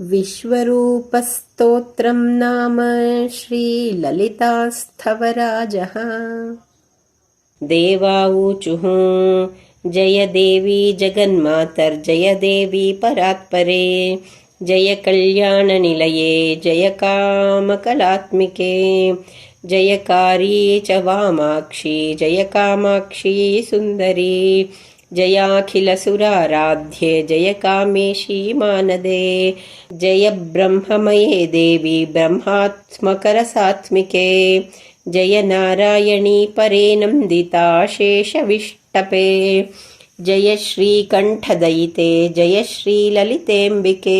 विश्वरूपस्तोत्रं नाम श्रीललितास्थवराजः। देवाऊचुः जय देवी जगन्मातर्जय देवी परात्परे जय कल्याणनिलये जय कामकलात्मिके जयकारी च वामाक्षी जय कामाक्षी सुन्दरी जयाखिलसुराराध्ये जय कामेशी मानदे। जय ब्रह्ममये देवी ब्रह्मात्मकरसात्मिके जय नारायणी परे नन्दिताशेषविष्टपे जय श्रीकण्ठदयिते जय श्रीललितेऽम्बिके।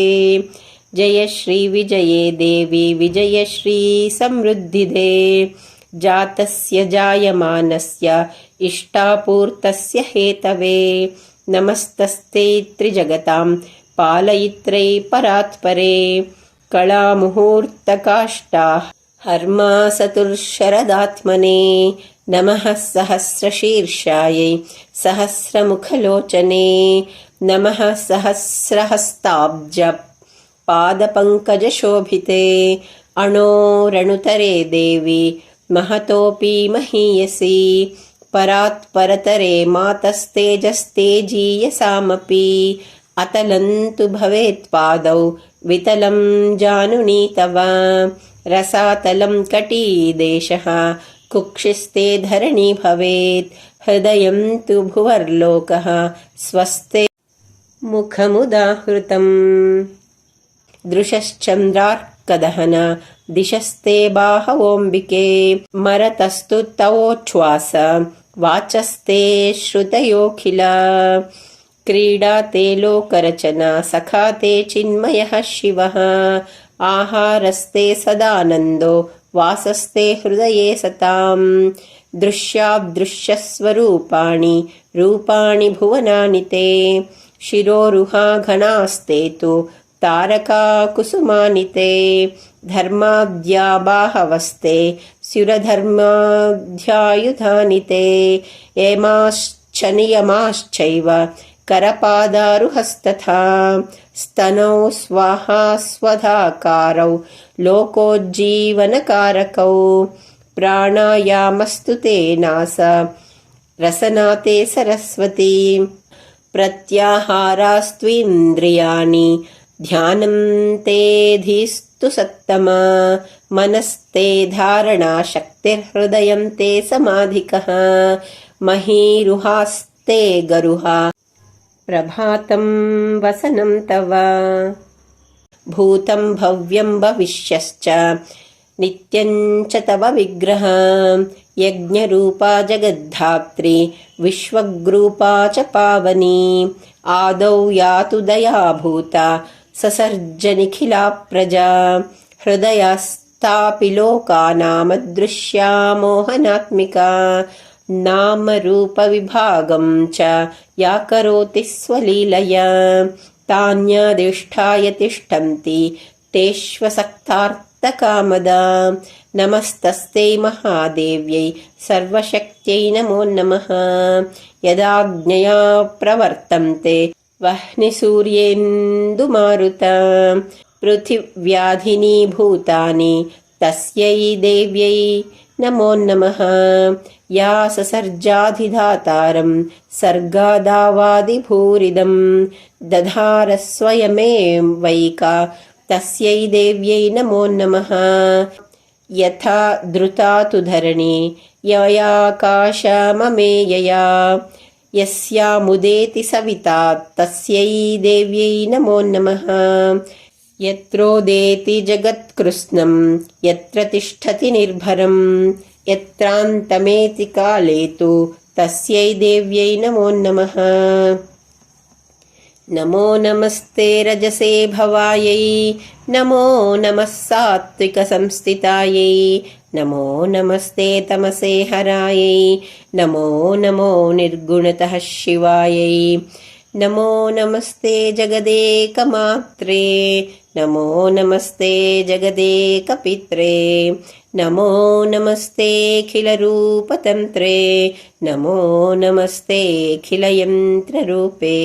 जय श्रीविजये देवी विजय श्रीसमृद्धिदे जातस्य जायमानस्य इष्टापूर्तस्य हेतवे। नमस्तस्ते त्रिजगतां पालयित्रै परात्परे। कलामुहूर्तकाष्ठाः हर्मासतुर्शरदात्मने। नमः सहस्रशीर्षायै सहस्रमुखलोचने। नमः सहस्रहस्ताब्ज पादपङ्कजशोभिते। अणोरणुतरे देवी महतोऽपि महीयसी। परात्परतरे मातस्तेजस्तेजीयसामपि अतलन्तु भवेत्पादौ वितलं जानुनी तव। रसातलं कटीदेशः कुक्षिस्ते धरणी भवेत्। हृदयं तु भुवर्लोकः स्वस्ते मुखमुदाहृतम् दृशश्चन्द्रार्कदहन दिशस्ते बाहवोऽम्बिके मरतस्तु तवोच्छ्वास। वाचस्ते श्रुतयोऽखिल क्रीडा ते लोकरचना। सखा ते चिन्मयः शिवः। आहारस्ते सदानन्दो। वासस्ते हृदये सताम्। दृश्यादृश्यस्वरूपाणि रूपाणि भुवनानि ते। शिरोरुहा घनास्ते तु तारका कुसुमानि ते धर्माद्या बाहवस्ते स्युरधर्माध्यायुधानि ते एमाश्च नियमाश्चैव करपादारुहस्तथा स्तनौ स्वाहा स्वधाकारौ लोकोज्जीवनकारकौ प्राणायामस्तु ते नास रसना ते सरस्वती प्रत्याहारास्त्विन्द्रियाणि ध्यानं तेऽधिस्तु सत्तमा मनस्ते धारणा शक्तिर्हृदयं ते समाधिकः महीरुहास्ते गरुहा प्रभातं वसनं तव भूतं भव्यं भविष्यश्च नित्यं च तव विग्रह यज्ञरूपा जगद्धात्री विश्वग्रूपा च पावनी आदौ यातु दयाभूता ससर्जनिखिला प्रजा हृदयस्तापि लोकानामदृश्या मोहनात्मिका नामरूपविभागं च या करोति स्वलीलया। तान्यादिष्ठाय तिष्ठन्ति तेष्वसक्तार्थकामदा। नमस्तस्ते महादेव्यै सर्वशक्त्यै नमो नमः। यदाज्ञया प्रवर्तन्ते वह्निसूर्येन्दुमारुत पृथिव्याधिनी भूतानि तस्यै देव्यै नमो नमः। या ससर्जाधिधातारं सर्गादावादिभूरिदं दधार स्वयमेवैका तस्यै देव्यै नमो नमः। यथा धृता तु धरणी ययाकाशममेयया यस्यामुदेति सविता तस्यै देव्यै नमो नमः। यत्रोदेति जगत्कृत्स्नं यत्र तिष्ठति निर्भरम् यत्रान्तमेति काले तु तस्यै देव्यै नमो नमः। नमो नमस्ते रजसे भवायै नमो नमः सात्विकसंस्थितायै नमो नमस्ते तमसे हरायै नमो नमो निर्गुणतः शिवायै। नमो नमस्ते जगदेकमात्रे नमो नमस्ते जगदेकपित्रे नमो नमस्तेऽखिलरूपतन्त्रे नमो नमस्तेऽखिलयन्त्ररूपे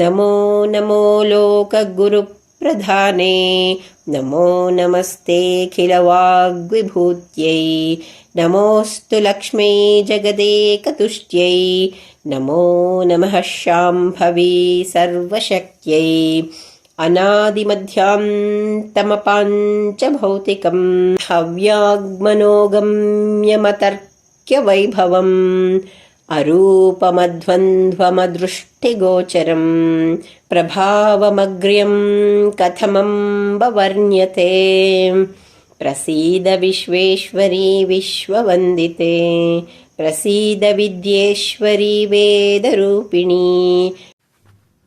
नमो नमो लोकगुरुप्रसादाय प्रधाने। नमो नमस्तेऽखिलवाग्विभूत्यै नमोऽस्तु लक्ष्मै जगदेकतुष्ट्यै। नमो नमः शाम्भवी सर्वशक्त्यै। अनादिमध्यान्तमपाञ्चभौतिकं हव्याग्मनोगम्यमतर्क्यवैभवम्। अरूपमध्वन्द्वमदृष्टिगोचरम् प्रभावमग्र्यं कथमम्ब वर्ण्यते प्रसीद विश्वेश्वरी विश्ववन्दिते। प्रसीद विद्येश्वरी वेदरूपिणी।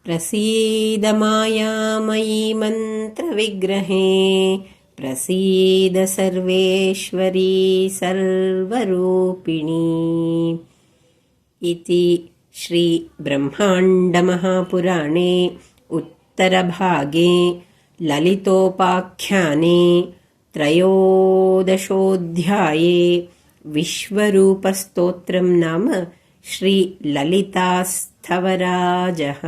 प्रसीद मायामयी मन्त्रविग्रहे। प्रसीद सर्वेश्वरी सर्वरूपिणी इति श्रीब्रह्माण्डमहापुराणे उत्तरभागे ललितोपाख्याने त्रयोदशोऽध्याये विश्वरूपस्तोत्रं नाम श्रीललितास्थवराजः